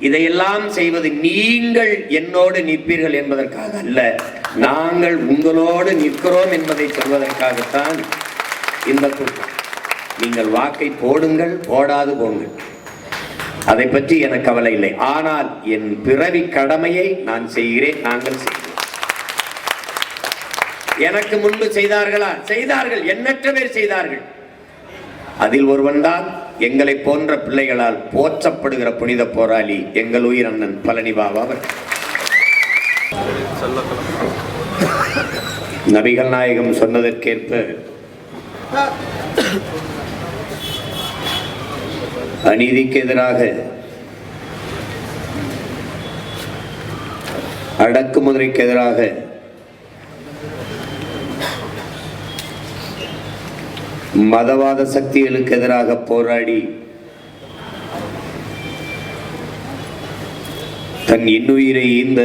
இதையெல்லாம் செய்வது நீங்கள் என்னோடு நிற்பீர்கள் என்பதற்காக அல்ல. நாங்கள் உங்களோடு நிற்கிறோம் என்பதை சொல்வதற்காகத்தான் இந்த கூட்டம். நீங்கள் வாக்கை போடுங்கள் போடாது போங்கள். அதை பற்றி எனக்கு கவலை இல்லை. ஆனால் என் பிறவி கடமையை நான் செய்கிறேன் நாங்கள் செய்கிறோம். எனக்கு முன்பு செய்தார்களா? செய்தார்கள். எண்ணற்ற பேர் செய்தார்கள். அதில் ஒருவன் தான் எங்களை போன்ற பிள்ளைகளால் போற்றப்படுகிற புனித போராளி எங்கள் உயிர் அண்ணன் பழனி பாபா அவர். நபிகள் நாயகம் சொன்னதற்கேற்ப அநீதிக்கு எதிராக அடக்குமுறைக்கு எதிராக மதவாத சக்திகளுக்கு எதிராக போராடி தன் இன்னுயிரை ஈந்த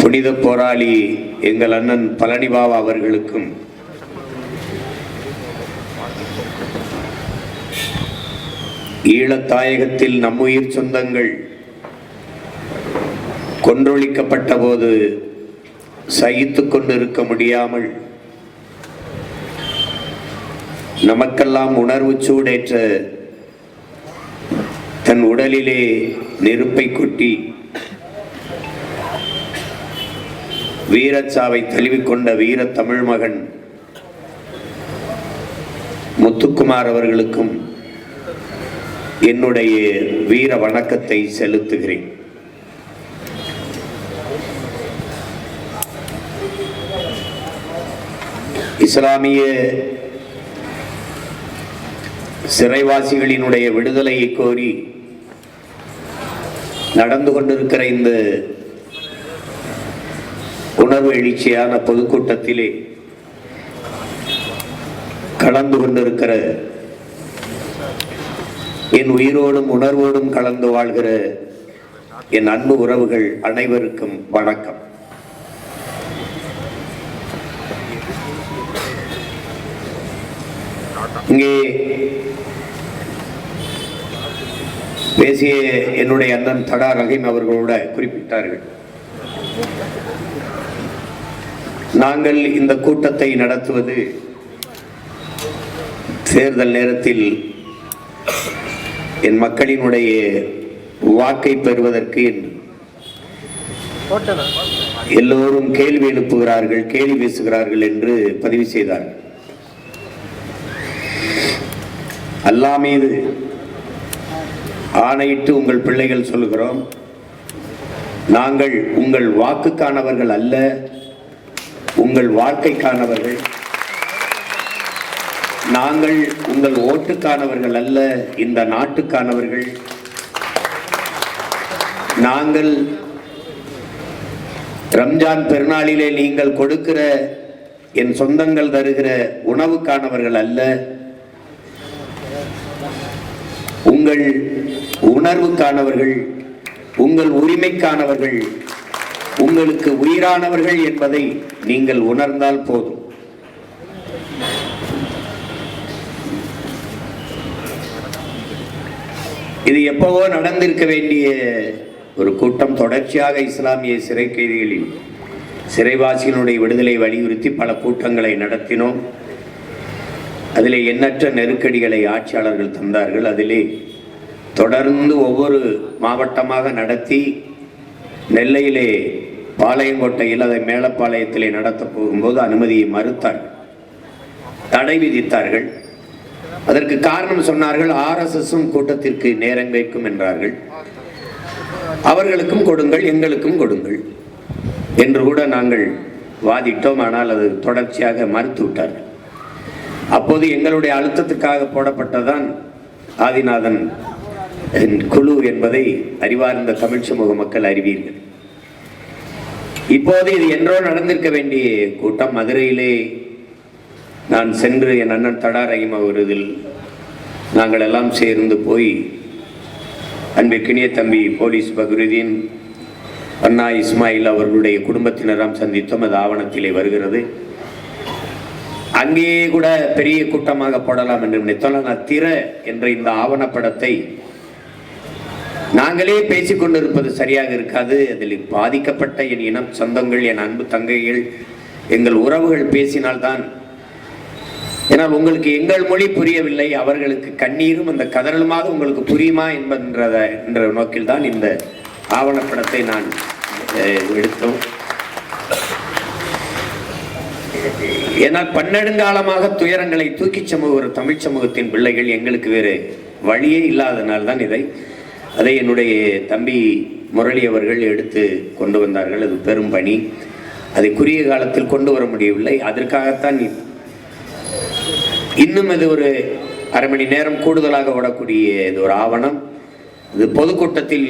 புனித போராளி எங்கள் அண்ணன் பழனிபாபா அவர்களுக்கும் ஈழத்தாயகத்தில் நம்முயிர் சொந்தங்கள் கொன்றொழிக்கப்பட்ட போது சகித்து கொண்டிருக்க முடியாமல் நமக்கெல்லாம் உணர்வு சூடேற்ற தன் உடலிலே நெருப்பை கொட்டி வீரச்சாவை தழுவிக்கொண்ட வீர தமிழ் மகன் முத்துக்குமார் அவர்களுக்கும் என்னுடைய வீர வணக்கத்தை செலுத்துகிறேன். இஸ்லாமிய சிறைவாசிகளினுடைய விடுதலையை கோரி நடந்து கொண்டிருக்கிற இந்த உணர்வு எழுச்சியான பொதுக்கூட்டத்திலே கலந்து கொண்டிருக்கிற என் உயிரோடும் உணர்வோடும் கலந்து வாழ்கிற என் அன்பு உறவுகள் அனைவருக்கும் வணக்கம். இங்கே பேசிய என்னுடைய அண்ணன் தடா ரஹீம் அவர்களோட குறிப்பிட்டார்கள். நாங்கள் இந்த கூட்டத்தை நடத்துவது தேர்தல் நேரத்தில் என் மக்களினுடைய வாக்கை பெறுவதற்கு எல்லோரும் கேள்வி எழுப்புகிறார்கள் கேள்வி பேசுகிறார்கள் என்று பதிவு செய்தார்கள். அல்லா மீது ஆணையிட்டு உங்கள் பிள்ளைகள் சொல்கிறோம் நாங்கள் உங்கள் வாக்குக்கானவர்கள் அல்ல உங்கள் வாழ்க்கைக்கானவர்கள். நாங்கள் உங்கள் ஓட்டுக்கானவர்கள் அல்ல இந்த நாட்டுக்கானவர்கள். நாங்கள் ரம்ஜான் பெருநாளிலே நீங்கள் கொடுக்கிற என் சொந்தங்கள் தருகிற உணவுக்கானவர்கள் அல்ல. உங்கள் உணர்வுக்கானவர்கள் உங்கள் உரிமைக்கானவர்கள் உங்களுக்கு உயிரானவர்கள் என்பதை நீங்கள் உணர்ந்தால் போதும். இது எப்பவோ நடந்திருக்க வேண்டிய ஒரு கூட்டம் தொடர்ச்சியாக இஸ்லாமிய சிறை கைதிகளின் சிறைவாசிகளுடைய விடுதலை வலியுறுத்தி பல கூட்டங்களை நடத்தினோம். அதிலே எண்ணற்ற நெருக்கடிகளை ஆட்சியாளர்கள் தந்தார்கள். அதிலே தொடர்ந்து ஒவ்வொரு மாவட்டமாக நடத்தி நெல்லையிலே பாளையங்கோட்டையில் அதை மேலப்பாளையத்திலே நடத்தப் போகும்போது அனுமதியை மறுத்தார்கள். தடை விதித்தார்கள். அதற்கு காரணம் சொன்னார்கள் ஆர்எஸ்எஸும் கூட்டத்திற்கு நேரம் வைக்கும் என்றார்கள். அவர்களுக்கும் கொடுங்கள் எங்களுக்கும் கொடுங்கள் என்று கூட நாங்கள் வாதிட்டோம். ஆனால் அது தொடர்ச்சியாக மறுத்து விட்டார்கள். அப்போது எங்களுடைய அழுத்தத்துக்காக போடப்பட்டதான் ஆதிநாதன் குழு என்பதை அறிவார்ந்த தமிழ் சமூக மக்கள் அறிவீர்கள். இப்போது இது என்றோ நடந்திருக்க வேண்டிய கூட்டம். மதுரையிலே நான் சென்று என் அண்ணன் தடா ரஹீம் அவரதில் நாங்கள் எல்லாம் சேர்ந்து போய் அன்பிற்கினிய தம்பி போலீஸ் பக்ருதீன் அண்ணா இஸ்மாயில் அவர்களுடைய குடும்பத்தினராம் சந்தித்தோம். அது ஆவணத்திலே வருகிறது. அங்கேயே கூட பெரிய கூட்டமாக போடலாம் என்று நினைத்தோம் ஆனால் திற என்ற இந்த ஆவணப்படத்தை நாங்களே பேசிக் கொண்டிருப்பது சரியாக இருக்காது. அதில் பாதிக்கப்பட்ட என் இனம் சொந்தங்கள் என் அன்பு தங்கைகள் எங்கள் உறவுகள் பேசினால்தான். ஏன்னால் உங்களுக்கு எங்கள் மொழி புரியவில்லை அவர்களுக்கு கண்ணீரும் அந்த கதறலுமாவது உங்களுக்கு புரியுமா என்பன்ற என்ற நோக்கில் தான் இந்த ஆவணப்படத்தை நான் எடுத்தோம். ஏன்னா பன்னெடுங்காலமாக துயரங்களை தூக்கிச் சமூக தமிழ் சமூகத்தின் பிள்ளைகள் எங்களுக்கு வேறு வழியே இல்லாதனால் தான் இதை. அதை என்னுடைய தம்பி முரளி அவர்கள் எடுத்து கொண்டு வந்தார்கள். அது பெரும் பணி. அதை குறுகிய காலத்தில் கொண்டு வர முடியவில்லை. அதற்காகத்தான் இன்னும் அது ஒரு அரை மணி நேரம் கூடுதலாக ஓடக்கூடிய இது ஒரு ஆவணம். இது பொதுக்கூட்டத்தில்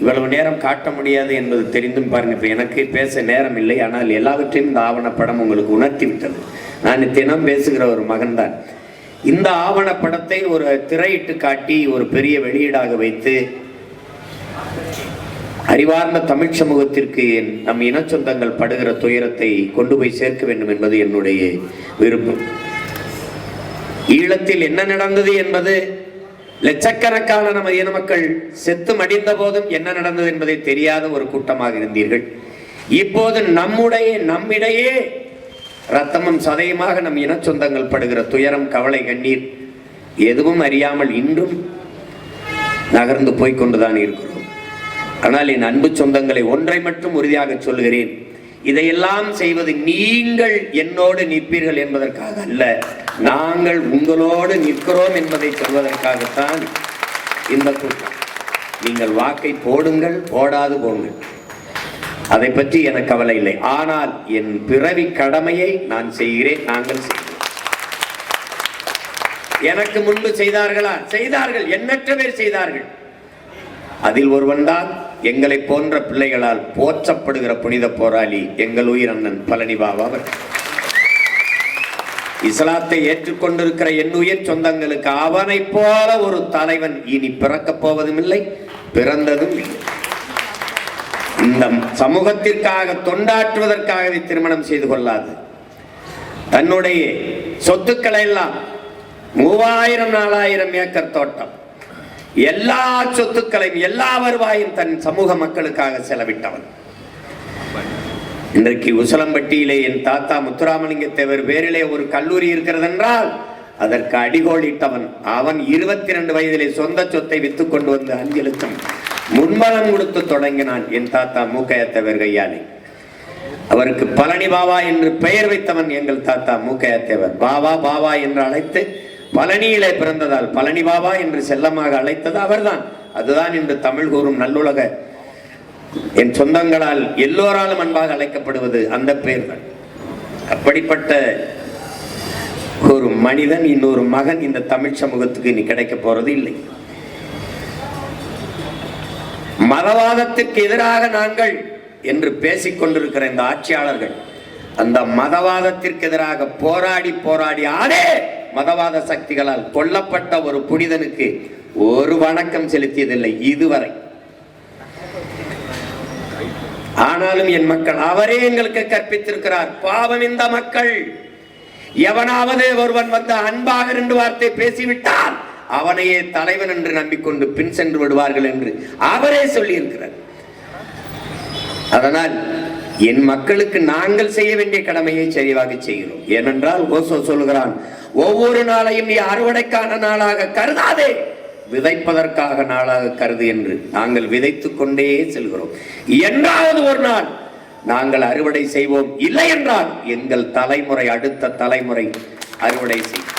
இவ்வளவு நேரம் காட்ட முடியாது என்பது தெரிந்தும் பாருங்க. இப்போ எனக்கு பேச நேரம் இல்லை. ஆனால் எல்லாவற்றையும் இந்த ஆவணப்படம் உங்களுக்கு உணர்த்தி விட்டது நான் தினம் பேசுகிற ஒரு மகன்தான். இந்த ஆவணப்படத்தை ஒரு திரையிட்டு காட்டி ஒரு பெரிய வெளியீடாக வைத்து அறிவார்ந்த தமிழ் சமூகத்திற்கு என் நம் இனச்சொந்தங்கள் படுகிற துயரத்தை கொண்டு போய் சேர்க்க வேண்டும் என்பது என்னுடைய விருப்பம். ஈழத்தில் என்ன நடந்தது என்பது லட்சக்கணக்கான நமது இன மக்கள் செத்து மடிந்த போதும் என்ன நடந்தது என்பதை தெரியாத ஒரு கூட்டமாக இருந்தீர்கள். இப்போது நம்முடைய நம்மிடையே ரத்தமும் சதையுமாக நம் இன சொந்தங்கள் படுகிற துயரம் கவலை கண்ணீர் எதுவும் அறியாமல் இன்றும் நகர்ந்து போய்கொண்டுதான் இருக்கிறோம். ஆனால் என் அன்பு சொந்தங்களை ஒன்றை மட்டும் உறுதியாக சொல்கிறேன் இதையெல்லாம் செய்வது நீங்கள் என்னோடு நிற்பீர்கள் என்பதற்காக அல்ல. நாங்கள் உங்களோடு நிற்கிறோம் என்பதை சொல்வதற்காகத்தான் இந்த கூட்டம். நீங்கள் வாக்கை போடுங்கள் போடாது போங்கள். அதை பற்றி எனக்கு கவலை இல்லை. ஆனால் என் பிறவி கடமையை நான் செய்கிறேன் நாங்கள் செய்கிறோம். எனக்கு முன்பு செய்தார்களா? செய்தார்கள். எண்ணற்ற பேர் செய்தார்கள். அதில் ஒருவன்தான் எங்களை போன்ற பிள்ளைகளால் போற்றப்படுகிற புனித போராளி எங்கள் உயிர் அண்ணன் பழனி பாபா அவர். இஸ்லாத்தை ஏற்றுக்கொண்டிருக்கிற என் உயிர் சொந்தங்களுக்கு அவனை போல ஒரு தலைவன் இனி பிறக்கப் போவதும் இல்லை பிறந்ததும் இல்லை. இந்த சமூகத்திற்காக தொண்டாற்றுவதற்காகவே திருமணம் செய்து கொள்ளாது. தன்னுடைய சொத்துக்களை எல்லாம் மூவாயிரம் நாலாயிரம் ஏக்கர் தோட்டம். எல்லா சொத்துக்களையும் எல்லா வருவாயும் தன் சமூக மக்களுக்காக செலவிட்டவன். இன்றைக்கு உசலம்பட்டியிலே என் தாத்தா முத்துராமலிங்க தேவர் பேரிலே ஒரு கல்லூரி இருக்கிறது என்றால் அதற்கு அடிகோலிட்டவன். அவன் இருபத்தி ரெண்டு வயதிலே சொந்த சொத்தை வித்து கொண்டு வந்து அஞ்சு லட்சம் கொடுத்து தொடங்கினான் என் தாத்தா மூக்கைய தேவர் கையாலே. அவருக்கு பழனி பாபா என்று பெயர் வைத்தவன் எங்கள் தாத்தா மூக்கையத்தேவர் பாபா பாபா என்று அழைத்து பழனியிலே பிறந்ததால் பழனி பாபா என்று செல்லமாக அழைத்தது அவர்தான். அதுதான் இன்று தமிழ் கூறும் நல்லுலக. என் சொந்தங்களால் எல்லோராலும் அன்பாக அழைக்கப்படுவது அந்த பெயர்தான் அப்படிப்பட்ட ஒரு மனிதன் இன்னொரு மகன் இந்த தமிழ் சமூகத்துக்கு இனி கிடைக்க போறது இல்லை. மதவாதத்திற்கு எதிராக நாங்கள் என்று பேசிக் கொண்டிருக்கிற இந்த ஆட்சியாளர்கள் அந்த மதவாதத்திற்கு எதிராக போராடி போராடி ஆடே மதவாத சக்திகளால் கொல்லப்பட்ட ஒரு புனிதனுக்கு ஒரு வணக்கம் செலுத்தியதில்லை இதுவரை. ஆனாலும் என் மக்கள் அவரே எங்களுக்கு கற்பித்திருக்கிறார். பாவம் இந்த மக்கள். எவனாவது ஒருவன் வந்து அன்பாக ரெண்டு வார்த்தை பேசிவிட்டால் அவனையே தலைவன் என்று நம்பிக்கொண்டு பின் சென்று விடுவார்கள் என்று அவரே சொல்லியிருக்கிறார். அதனால் என் மக்களுக்கு நாங்கள் செய்ய வேண்டிய கடமையை சரிவாக செய்கிறோம். ஏனென்றால் ஓசோ சொல்கிறான் ஒவ்வொரு நாளையும் நீ அறுவடைக்கான நாளாக கருதாதே. விதைப்பதற்காக நாளாக கருது என்று நாங்கள் விதைத்துக் கொண்டே செல்கிறோம். என்றாவது ஒரு நாள் நாங்கள் அறுவடை செய்வோம். இல்லை என்றால் எங்கள் தலைமுறை அடுத்த தலைமுறை அறுவடை செய்வோம்